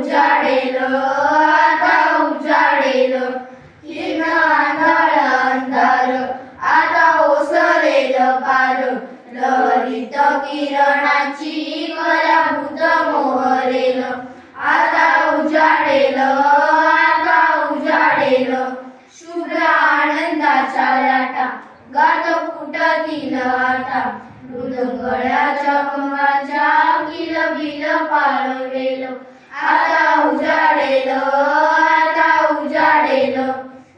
उजाडेल आता उजाडेल. किरण आंधळ अंधार आता ओसरेल पार. लहरीत किरणाची कलाभूत मोहरेल. आता उजाडेल आता उजाडेल. शुभ्र आनंदाच्या लाटा गात फुटतील आता मृदंगळाच्या कंगाच्या किल पाळवेल आता उजाडेल आता उजाडेल.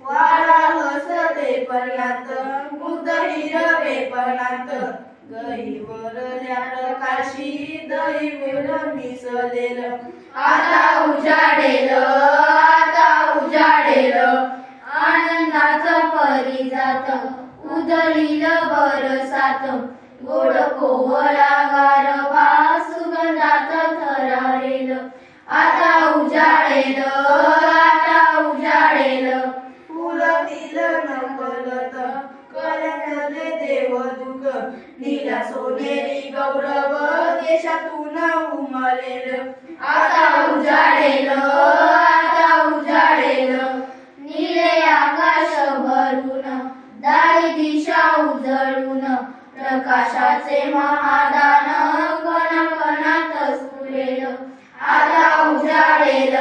वारा हसते पर्यंत मुग्ध हिरवे पर्यंत गहीवरल्या काशी दही मिसलेल आता उजाडेल आता उजाडेल. आनंदाचं परिजात उधळील बरसात. गोड को नकलत देव दुख. नीला सोनेरी गौरव देशातून उमलेल. आता उजाडेल आता उजाडेल. नीले आकाश भरून दारी दिशा उजळून प्रकाशाचे महादान कण कणात स्फुरेल आता उजाडेल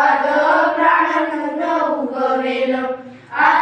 পদ প্রাণ উগরেল আর